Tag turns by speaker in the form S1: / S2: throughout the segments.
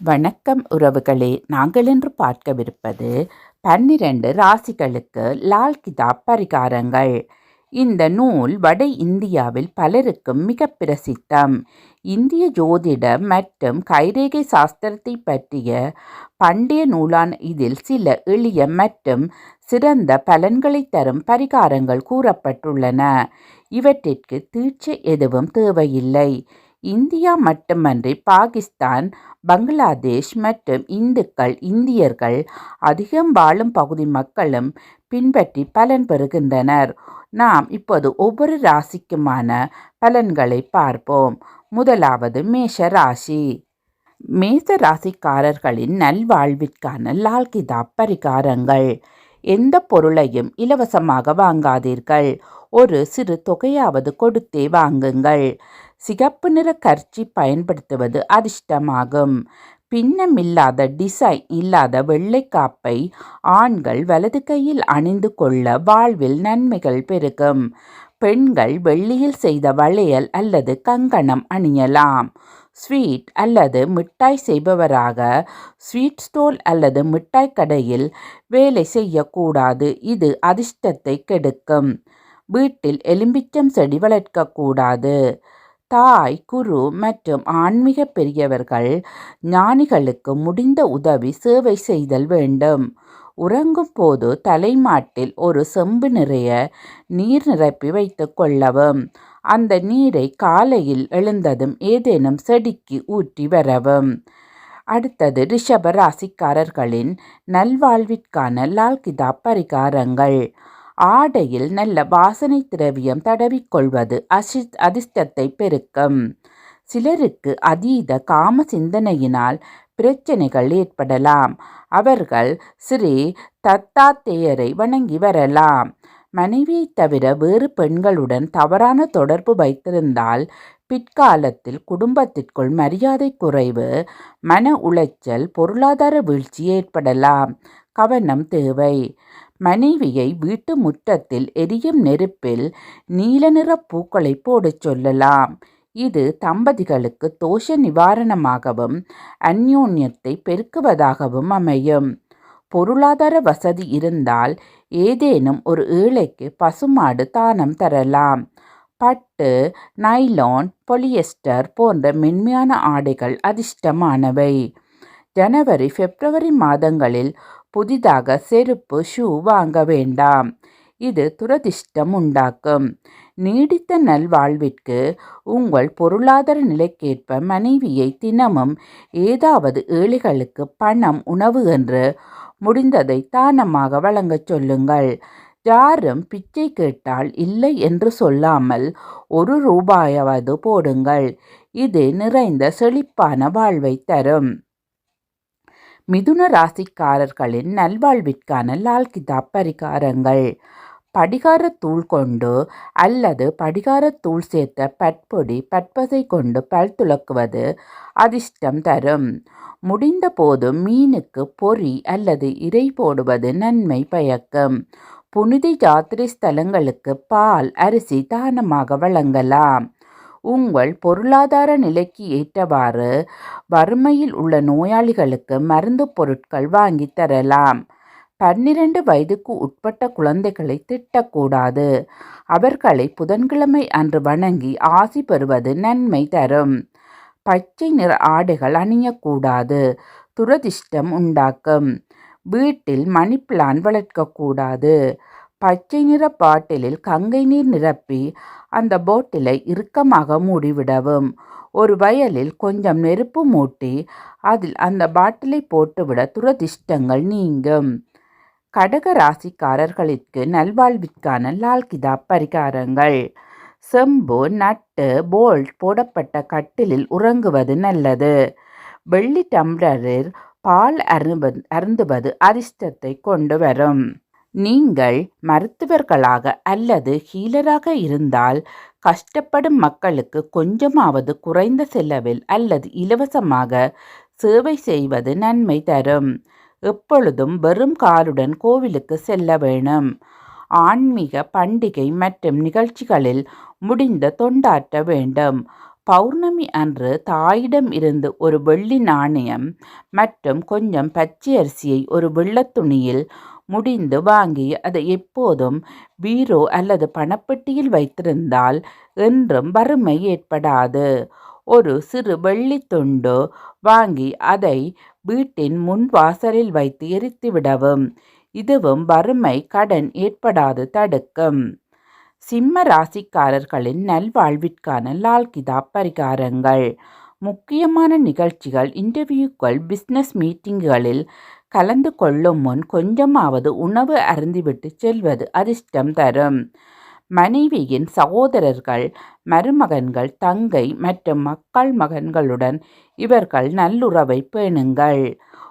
S1: வணக்கம் உறவுகளே. நாங்கள் இன்று பார்க்கவிருப்பது பன்னிரண்டு ராசிகளுக்கு லால் கிதாப் பரிகாரங்கள். இந்த நூல் வட இந்தியாவில் பலருக்கும் மிக பிரசித்தம். இந்திய ஜோதிடம் மற்றும் கைரேகை சாஸ்திரத்தை பற்றிய பண்டைய நூலான இதில் சில எளிய மற்றும் சிறந்த பலன்களை தரும் பரிகாரங்கள் கூறப்பட்டுள்ளன. இவற்றிற்கு தீட்சை எதுவும் தேவையில்லை. இந்தியா மட்டுமன்றி பாகிஸ்தான் பங்களாதேஷ் மற்றும் இந்துக்கள் இந்தியர்கள் அதிகம் வாழும் பகுதி மக்களும் பின்பற்றி பலன் பெறுகின்றனர். நாம் இப்போது ஒவ்வொரு ராசிக்குமான பலன்களை பார்ப்போம். முதலாவது மேஷ ராசி. மேச ராசிக்காரர்களின் நல்வாழ்விற்கான லால் கிதாப் பரிகாரங்கள். எந்த பொருளையும் இலவசமாக வாங்காதீர்கள். ஒரு சிறு தொகையாவது கொடுத்தே வாங்குங்கள். சிகப்பு நிற கர்ச்சி பயன்படுத்துவது அதிர்ஷ்டமாகும். பின்னமில்லாத டிசைன் இல்லாத வெள்ளை காப்பை ஆண்கள் வலது கையில் அணிந்து கொள்ள வாழ்வில் நன்மைகள் பெருகும். பெண்கள் வெள்ளியில் செய்த வளையல் அல்லது கங்கணம் அணியலாம். ஸ்வீட் அல்லது மிட்டாய் செய்பவராக ஸ்வீட் ஸ்டோல் அல்லது மிட்டாய் கடையில் வேலை செய்யக்கூடாது. இது அதிர்ஷ்டத்தை கெடுக்கும். வீட்டில் எலும்பிச்சம் செடி வளர்க்கக்கூடாது. தாய் குரு மற்றும் ஆன்மீக பெரியவர்கள் ஞானிகளுக்கு முடிந்த உதவி சேவை செய்தல் வேண்டும். உறங்கும் போது தலைமாட்டில் ஒரு செம்பு நிறைய நீர் நிரப்பி வைத்து கொள்ளவும் அந்த நீரை காலையில் எழுந்ததும் ஏதேனும் செடிக்கு ஊற்றி வரவும். அடுத்தது ரிஷப ராசிக்காரர்களின் நல்வாழ்விற்கான லால்கிதா பரிகாரங்கள். ஆடையில் நல்ல வாசனை திரவியம் தடவிக்கொள்வது அசி அதிர்ஷ்டத்தை பெருக்கும். சிலருக்கு அதீத காம சிந்தனையினால் பிரச்சனைகள் ஏற்படலாம். அவர்கள் ஸ்ரீ தத்தாத்தேயரை வணங்கி வரலாம். மனைவியை தவிர வேறு பெண்களுடன் தவறான தொடர்பு வைத்திருந்தால் பிற்காலத்தில் குடும்பத்திற்குள் மரியாதை குறைவு மன உளைச்சல் பொருளாதார வீழ்ச்சி ஏற்படலாம். கவனம் தேவை. மனைவியை வீட்டு முற்றத்தில் எரியும் நெருப்பில் நீல நிற பூக்களை போடச் சொல்லலாம். இது தம்பதிகளுக்கு தோஷ நிவாரணமாகவும் அந்யோன்யத்தை பெருக்குவதாகவும் அமையும். பொருளாதார வசதி இருந்தால் ஏதேனும் ஒரு ஏழைக்கு பசுமாடு தானம் தரலாம். பட்டு நைலான் பொலியஸ்டர் போன்ற மென்மையான ஆடைகள் அதிர்ஷ்டமானவை. ஜனவரி பிப்ரவரி மாதங்களில் புதிதாக செருப்பு ஷூ வாங்க வேண்டாம். இது துரதிர்ஷ்டம் உண்டாக்கும். நீடித்த நல்வாழ்விற்கு உங்கள் பொருளாதார நிலைக்கேற்ப மனைவியை தினமும் ஏதாவது ஏழைகளுக்கு பணம் உணவு என்று முடிந்ததை தானமாக வழங்கச் சொல்லுங்கள். யாரும் பிச்சை கேட்டால் இல்லை என்று சொல்லாமல் ஒரு ரூபாயாவது போடுங்கள். இது நிறைந்த செழிப்பான வாழ்வை தரும். மிதுன ராசிக்காரர்களின் நல்வாழ்விற்கான லால் கிதாப் பரிகாரங்கள். படிகாரத்தூள் கொண்டு அல்லது படிகாரத்தூள் சேர்த்த பட்பொடி பட்பசை கொண்டு பல் துலக்குவது அதிர்ஷ்டம் தரும். முடிந்த போது மீனுக்கு பொறி அல்லது இறை போடுவது நன்மை பயக்கும். புனித யாத்திரை ஸ்தலங்களுக்கு பால் அரிசி தானமாக வழங்கலாம். உங்கள் பொருளாதார நிலைக்கு ஏற்றவாறு வறுமையில் உள்ள நோயாளிகளுக்கு மருந்து பொருட்கள் வாங்கி தரலாம். பன்னிரண்டு வயதுக்கு உட்பட்ட குழந்தைகளை திட்டக்கூடாது. அவர்களை புதன்கிழமை அன்று வணங்கி ஆசி பெறுவது நன்மை தரும். பச்சை நிற ஆடைகள் அணியக்கூடாது. துரதிர்ஷ்டம் உண்டாக்கும். வீட்டில் மணி பிளான் வளர்க்கக்கூடாது. பச்சை நிற பாட்டிலில் கங்கை நீர் நிரப்பி அந்த போட்டிலை இறுக்கமாக மூடிவிடவும். ஒரு வயலில் கொஞ்சம் நெருப்பு மூட்டி அதில் அந்த பாட்டிலை போட்டுவிட துரதிர்ஷ்டங்கள் நீங்கும். கடக ராசிக்காரர்களுக்கு நல்வாழ்விற்கான லால்கிதா பரிகாரங்கள். செம்பு நட்டு போல்ட் போடப்பட்ட கட்டிலில் உறங்குவது நல்லது. வெள்ளி டம்ளரில் பால் அருந்துவது அருந்துவது அதிர்ஷ்டத்தை கொண்டு வரும். நீங்கள் மருத்துவர்களாக அல்லது ஹீலராக இருந்தால் கஷ்டப்படும் மக்களுக்கு கொஞ்சமாவது குறைந்த செலவில் அல்லது இலவசமாக சேவை செய்வது நன்மை தரும். எப்பொழுதும் வெறும் காலுடன் கோவிலுக்கு செல்ல வேணும். ஆன்மீக பண்டிகை மற்றும் நிகழ்ச்சிகளில் முடிந்த தொண்டாற்ற வேண்டும். பௌர்ணமி அன்று தாயிடம் இருந்து ஒரு வெள்ளி நாணயம் மற்றும் கொஞ்சம் பச்சையரிசியை ஒரு வெள்ளத்துணியில் முடிந்து வாங்கி அதை எப்போதும் பீரோ அல்லது பணப்பெட்டியில் வைத்திருந்தால் என்றும் வறுமை ஏற்படாது. ஒரு சிறு வெள்ளி துண்டு வாங்கி அதை வீட்டின் முன் வாசலில் வைத்து எரித்து விடவும். இதுவும் வறுமை கடன் ஏற்படாது தடுக்கும். சிம்ம ராசிக்காரர்களின் நல்வாழ்விற்கான லால்கிதா பரிகாரங்கள். முக்கியமான நிகழ்ச்சிகள் இன்டர்வியூக்கள் பிஸ்னஸ் மீட்டிங்குகளில் கலந்து கொள்ளும் முன் கொஞ்சமாவது உணவு அருந்திவிட்டு செல்வது அதிர்ஷ்டம் தரும். மனைவியின் சகோதரர்கள் மருமகன்கள் தங்கை மற்றும் மக்கள் மகன்களுடன் இவர்கள் நல்லுறவை பேணுங்கள்.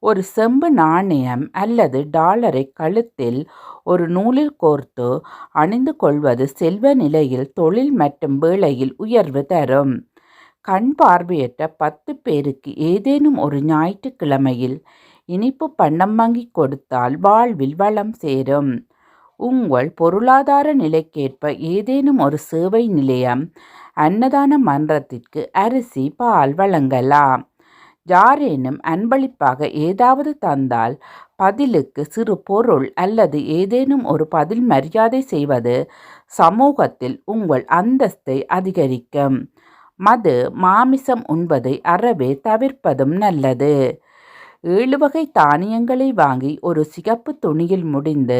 S1: ஒரு செம்பு நாணயம் அல்லது டாலரை கழுத்தில் ஒரு நூலில் கோர்த்து அணிந்து கொள்வது செல்வ நிலையில் தொழில் மற்றும் வேளையில் உயர்வு தரும். கண் பார்வையற்ற பத்து பேருக்கு ஏதேனும் ஒரு ஞாயிற்றுக்கிழமையில் இனிப்பு பண்டம் வாங்கி கொடுத்தால் வாழ்வில் வளம் சேரும். உங்கள் பொருளாதார நிலைக்கேற்ப ஏதேனும் ஒரு சேவை நிலையம் அன்னதான மன்றத்திற்கு அரிசி பால் வழங்கலாம். யாரேனும் அன்பளிப்பாக ஏதாவது தந்தால் பதிலுக்கு சிறு பொருள் அல்லது ஏதேனும் ஒரு பதில் மரியாதை செய்வது சமூகத்தில் உங்கள் அந்தஸ்தை அதிகரிக்கும். மது மாமிசம் உண்பதை அறவே தவிர்ப்பதும் நல்லது. ஏழு வகை தானியங்களை வாங்கி ஒரு சிகப்பு துணியில் முடிந்து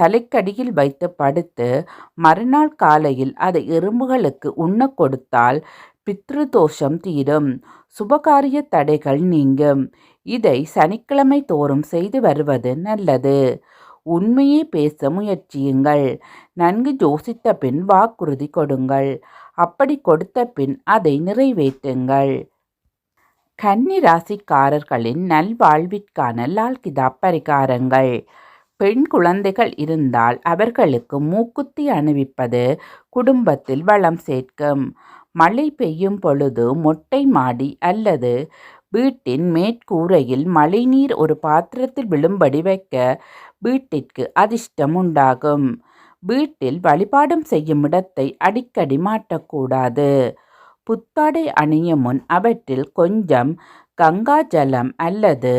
S1: தலைக்கடியில் வைத்து படுத்து மறுநாள் காலையில் அதை எறும்புகளுக்கு உண்ண கொடுத்தால் பித்ருதோஷம் தீரும். சுபகாரிய தடைகள் நீங்கும். இதை சனிக்கிழமை தோறும் செய்து வருவது நல்லது. உண்மையே பேச முயற்சியுங்கள். நன்கு யோசித்த பின் வாக்குறுதி கொடுங்கள். அப்படி கொடுத்த பின் அதை நிறைவேற்றுங்கள். கன்னி ராசிக்காரர்களின் நல்வாழ்விற்கான லால் கிதாப் பரிகாரங்கள். பெண் குழந்தைகள் இருந்தால் அவர்களுக்கு மூக்குத்தி அணிவிப்பது குடும்பத்தில் வளம் சேர்க்கும். மழை பெய்யும் பொழுது மொட்டை மாடி அல்லது வீட்டின் மேற்கூரையில் மழைநீர் ஒரு பாத்திரத்தில் விழும்படி வைக்க வீட்டிற்கு அதிர்ஷ்டம் உண்டாகும். வீட்டில் வழிபாடும் செய்யும் இடத்தை அடிக்கடி மாட்டக்கூடாது புத்தாடை அணியும் முன் அவற்றில் கொஞ்சம் கங்காஜலம் அல்லது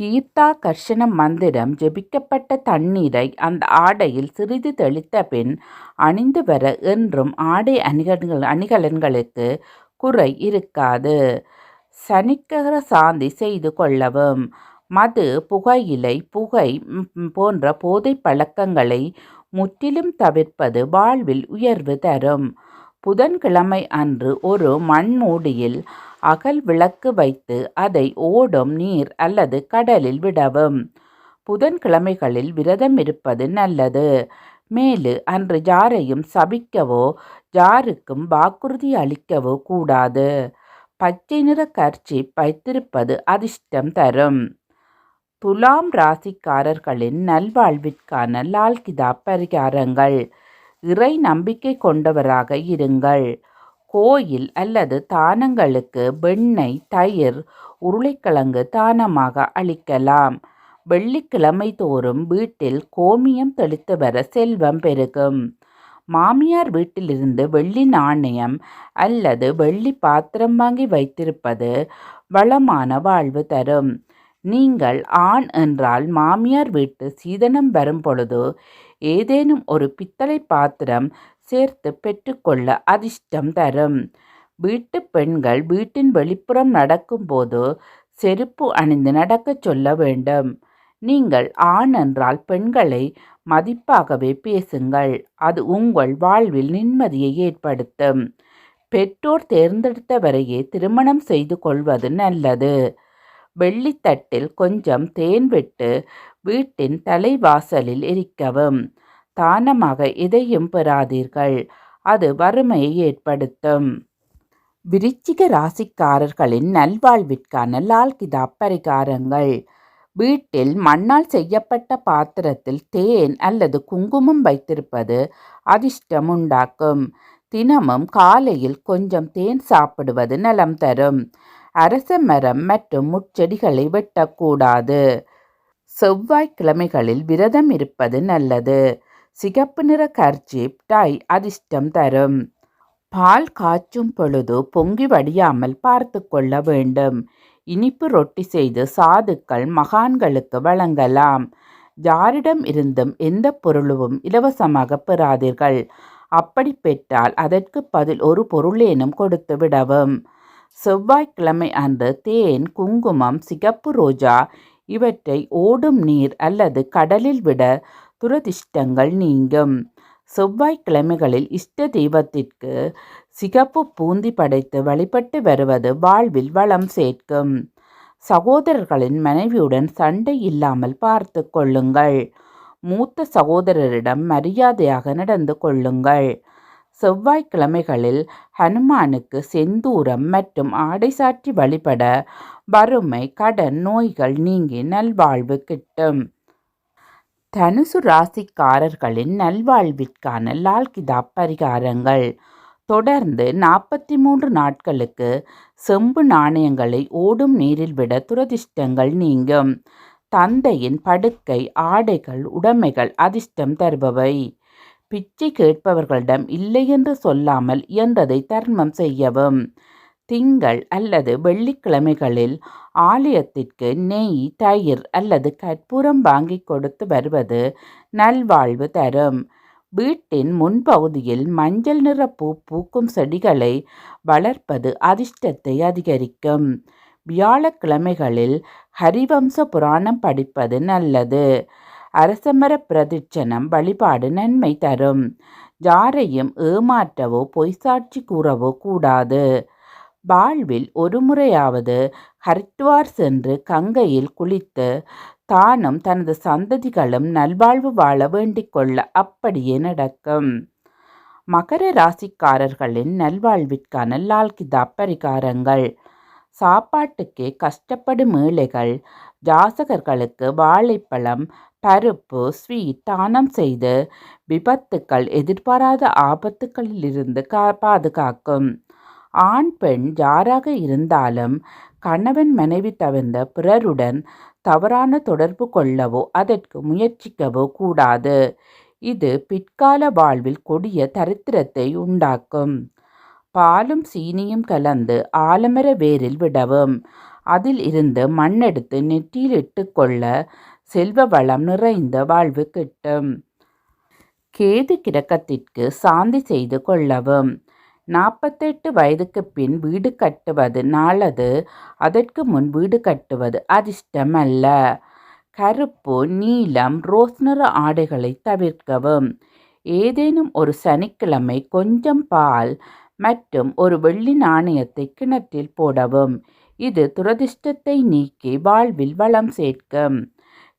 S1: தீர்த்தாகர்ஷண மந்திரம் ஜெபிக்கப்பட்ட தண்ணீரை அந்த ஆடையில் சிறிது தெளித்த பின் அணிந்து வர என்றும் ஆடை அணிகலன்கள் அணிகலன்களுக்கு குறை இருக்காது. சனிக்கர சாந்தி செய்து கொள்ளவும். மது புகையிலை புகை போன்ற போதை பழக்கங்களை முற்றிலும் தவிர்ப்பது வாழ்வில் உயர்வு தரும். புதன்கிழமை அன்று ஒரு மண்மூடியில் அகல் விளக்கு வைத்து அதை ஓடும் நீர் அல்லது கடலில் விடவும். புதன்கிழமைகளில் விரதம் இருப்பது நல்லது. மேலு அன்று ஜாரையும் சபிக்கவோ ஜாருக்கும் வாக்குறுதி அளிக்கவோ கூடாது. பச்சை நிற கர்ச்சி வைத்திருப்பது அதிர்ஷ்டம் தரும். துலாம் ராசிக்காரர்களின் நல்வாழ்விற்கான லால்கிதா பரிகாரங்கள். இறை நம்பிக்கை கொண்டவராக இருங்கள். கோயில் அல்லது தானங்களுக்கு வெண்ணெய் தயிர் உருளைக்கிழங்கு தானமாக அளிக்கலாம். வெள்ளிக்கிழமை தோறும் வீட்டில் கோமியம் தெளித்து வர செல்வம் பெருகும். மாமியார் வீட்டிலிருந்து வெள்ளி நாணயம் அல்லது வெள்ளி பாத்திரம் வாங்கி வைத்திருப்பது வளமான வாழ்வு தரும். நீங்கள் ஆண் என்றால் மாமியார் வீட்டு சீதனம் வரும் பொழுது ஏதேனும் ஒரு பித்தளை பாத்திரம் சேர்த்து பெற்றுக்கொள்ள அதிர்ஷ்டம் தரும். வீட்டு பெண்கள் வீட்டின் வெளிப்புறம் நடக்கும்போது செருப்பு அணிந்து நடக்கச் சொல்ல வேண்டும். நீங்கள் ஆண் என்றால் பெண்களை மதிப்பாகவே பேசுங்கள். அது உங்கள் வாழ்வில் நிம்மதியை ஏற்படுத்தும். பெற்றோர் தேர்ந்தெடுத்தவரையே திருமணம் செய்து கொள்வது நல்லது. வெள்ளித்தட்டில் கொஞ்சம் தேன் விட்டு வீட்டின் தலைவாசலில் எரிக்கவும் தானமாக எதையும் பெறாதீர்கள். அது வறுமையை ஏற்படுத்தும். விருச்சிக ராசிக்காரர்களின் நல்வாழ்விற்கான லால் கிதாப் பரிகாரங்கள். வீட்டில் மண்ணால் செய்யப்பட்ட பாத்திரத்தில் தேன் அல்லது குங்குமம் வைத்திருப்பது அதிர்ஷ்டம் உண்டாக்கும். தினமும் காலையில் கொஞ்சம் தேன் சாப்பிடுவது நலம் தரும். அரச மரம் மற்றும் முட்செடிகளை வெட்டக்கூடாது. செவ்வாய்க்கிழமைகளில் விரதம் இருப்பது நல்லது. சிகப்பு நிற கர்ச்சீப் டை அதிர்ஷ்டம் தரும். பால் காய்ச்சும் பொழுது பொங்கி வடியாமல் பார்த்து கொள்ள வேண்டும். இனிப்பு ரொட்டி செய்து சாதுக்கள் மகான்களுக்கு வழங்கலாம். யாரிடம் இருந்தும் எந்த பொருளும் இலவசமாக பெறாதீர்கள். அப்படி பெற்றால் அதற்கு பதில் ஒரு பொருளேனும் கொடுத்து விடவும். செவ்வாய்க்கிழமை அன்று தேன் குங்குமம் சிகப்பு ரோஜா இவற்றை ஓடும் நீர் அல்லது கடலில் விட துரதிஷ்டங்கள் நீங்கும். செவ்வாய்க்கிழமைகளில் இஷ்ட தெய்வத்திற்கு சிகப்பு பூந்தி படைத்து வழிபட்டு வருவது வாழ்வில் வளம் சேர்க்கும். சகோதரர்களின் மனைவியுடன் சண்டை இல்லாமல் பார்த்து கொள்ளுங்கள். மூத்த சகோதரரிடம் மரியாதையாக நடந்து கொள்ளுங்கள். செவ்வாய்க்கிழமைகளில் ஹனுமானுக்கு செந்தூரம் மற்றும் ஆடை சாற்றி வழிபட வறுமை கடன் நோய்கள் நீங்கி நல்வாழ்வு கிட்டும். தனுசு ராசிக்காரர்களின் நல்வாழ்விற்கான லால் கிதாப் பரிகாரங்கள். தொடர்ந்து நாற்பத்தி மூன்று நாட்களுக்கு செம்பு நாணயங்களை ஓடும் நீரில் விட துரதிர்ஷ்டங்கள் நீங்கும். தந்தையின் படுக்கை ஆடைகள் உடைமைகள் அதிர்ஷ்டம் தருபவை. பிச்சை கேட்பவர்களிடம் இல்லை என்று சொல்லாமல் இயன்றதை தர்மம் செய்யவும். திங்கள் அல்லது வெள்ளிக்கிழமைகளில் ஆலயத்திற்கு நெய் தயிர் அல்லது கற்பூரம் வாங்கி கொடுத்து வருவது நல்வாழ்வு தரும். வீட்டின் முன்பகுதியில் மஞ்சள் நிற பூ பூக்கும் செடிகளை வளர்ப்பது அதிர்ஷ்டத்தை அதிகரிக்கும். வியாழக்கிழமைகளில் ஹரிவம்ச புராணம் படிப்பது நல்லது. அரசமர பிரதிட்சணம் வழிபாடு நன்மை தரும். யாரையும் ஏமாற்றவோ பொய்சாட்சி கூறவோ கூடாது. வாழ்வில் ஒரு முறையாவது ஹரித்வார் சென்று கங்கையில் குளித்து தானும் தனது சந்ததிகளும் நல்வாழ்வு வாழ வேண்டிக்கொள்ள அப்படியே நடக்கும். மகர ராசிக்காரர்களின் நல்வாழ்விற்கான லால் கிதாப் பரிகாரங்கள். சாப்பாட்டுக்கே கஷ்டப்படும் ஏழைகள் ஜாசகர்களுக்கு வாழைப்பழம் பருப்பு ஸ்வீட் தானம் செய்து விபத்துக்கள் எதிர்பாராத ஆபத்துக்களிலிருந்து கா பாதுகாக்கும். ஆண் பெண் யாராக இருந்தாலும் கணவன் மனைவி தவிர்ந்த பிறருடன் தவறான தொடர்பு கொள்ளவோ அதற்கு முயற்சிக்கவோ கூடாது. இது பிற்கால வாழ்வில் கொடிய தரித்திரத்தை உண்டாக்கும். பாலும் சீனியும் கலந்து ஆலமர வேரில் விடவும். அதில் இருந்து மண்ணெடுத்து நெற்றியில் இட்டுக்கொள்ள செல்வ வளம் நிறைந்த வாழ்வு கிட்டும். கேது கிடக்கத்திற்கு சாந்தி செய்து கொள்ளவும். நாற்பத்தெட்டு வயதுக்கு பின் வீடு கட்டுவது நாளது அதற்கு முன் வீடு கட்டுவது அதிர்ஷ்டம் அல்ல கருப்பு நீலம் ரோஸ் நிற ஆடைகளை தவிர்க்கவும். ஏதேனும் ஒரு சனிக்கிழமை கொஞ்சம் பால் மற்றும் ஒரு வெள்ளி நாணயத்தை கிணற்றில் போடவும். இது துரதிர்ஷ்டத்தை நீக்கி வாழ்வில் வளம் சேர்க்கும்.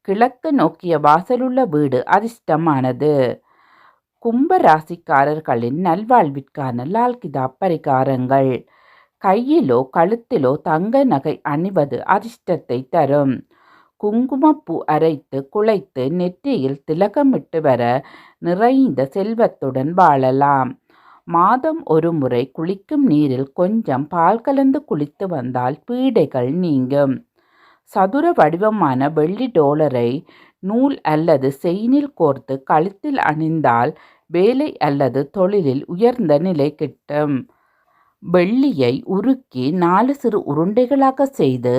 S1: கிழக்கு நோக்கிய வாசலுள்ள வீடு அதிர்ஷ்டமானது. கும்ப ராசிக்காரர்களின் நல்வாழ்விற்கான லால்கிதா பரிகாரங்கள். கையிலோ கழுத்திலோ தங்க நகை அணிவது அதிர்ஷ்டத்தை தரும். குங்குமப்பூ அரைத்து குழைத்து நெற்றியில் திலகமிட்டு வர நிறைந்த செல்வத்துடன் வாழலாம். மாதம் ஒரு முறை குளிக்கும் நீரில் கொஞ்சம் பால் கலந்து குளித்து வந்தால் பீடைகள் நீங்கும். சதுர வடிவமான வெள்ளி டோலரை நூல் அல்லது செயினில் கோர்த்து கழுத்தில் அணிந்தால் வேலை அல்லது தொழிலில் உயர்ந்த நிலை கிட்டும். வெள்ளியை உருக்கி நாலு சிறு உருண்டைகளாக செய்து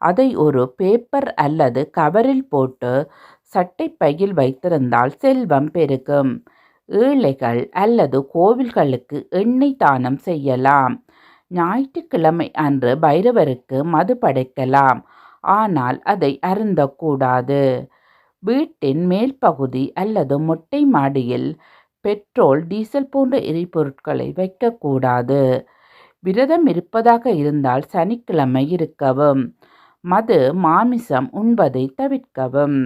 S1: அதை ஒரு பேப்பர் அல்லது கவரில் போட்டு சட்டை பையில் வைத்திருந்தால் செல்வம் பெருகும். ஏழைகள் அல்லது கோவில்களுக்கு எண்ணெய் தானம் செய்யலாம். ஞாயிற்றுக்கிழமை அன்று பைரவருக்கு மது படைக்கலாம். ஆனால் அதை அருந்தக்கூடாது. வீட்டின் மேல் பகுதி அல்லது மொட்டை மாடியில் பெட்ரோல் டீசல் போன்ற எரிபொருட்களை வைக்கக்கூடாது. விரதம் இருப்பதாக இருந்தால் சனிக்கிழமை இருக்கவும். மது மாமிசம் உண்பதை தவிர்க்கவும்.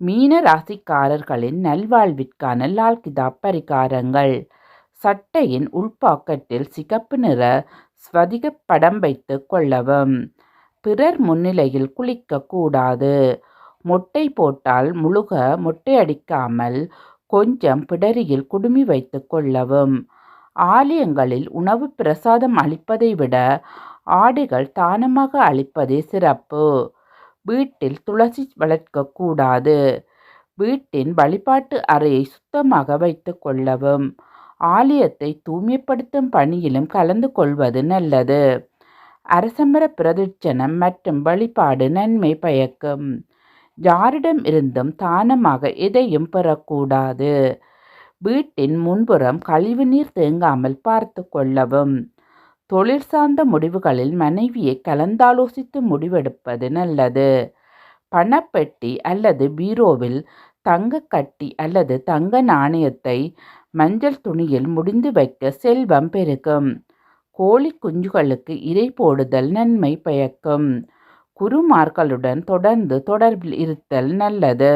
S1: மீன ராசிக்காரர்களின் நல்வாழ்விற்கான லால் கிதாப் பரிகாரங்கள். சட்டையின் உள்பாக்கெட்டில் சிகப்பு நிற ஸ்வதிக படம் வைத்து கொள்ளவும். பிறர் முன்னிலையில் குளிக்கக்கூடாது மொட்டை போட்டால் முழுக மொட்டையடிக்காமல் கொஞ்சம் பிடரியில் குடுமி வைத்து கொள்ளவும். ஆலயங்களில் உணவு பிரசாதம் அளிப்பதை விட ஆடுகள் தானமாக அளிப்பதே சிறப்பு. வீட்டில் துளசி வளர்க்கக்கூடாது வீட்டின் வழிபாட்டு அறையை சுத்தமாக வைத்து கொள்ளவும். ஆலயத்தை தூய்மைப்படுத்தும் பணியிலும் கலந்து கொள்வது நல்லது. அரசமர பிரதட்சணம் மற்றும் வழிபாடு நன்மை பயக்கும். யாரிடம் இருந்தும் தானமாக எதையும் பெறக்கூடாது. வீட்டின் முன்புறம் கழிவுநீர் தேங்காமல் பார்த்து கொள்ளவும். தொழில் சார்ந்த முடிவுகளில் மனைவியை கலந்தாலோசித்து முடிவெடுப்பது நல்லது. பணப்பெட்டி அல்லது பீரோவில் தங்க கட்டி அல்லது தங்க நாணயத்தை மஞ்சள் துணியில் முடிந்து வைக்க செல்வம் பெருகும். கோழி குஞ்சுகளுக்கு இரை போடுதல் நன்மை பயக்கும். குருமார்களுடன் தொடர்ந்து தொடர்பில் இருத்தல் நல்லது.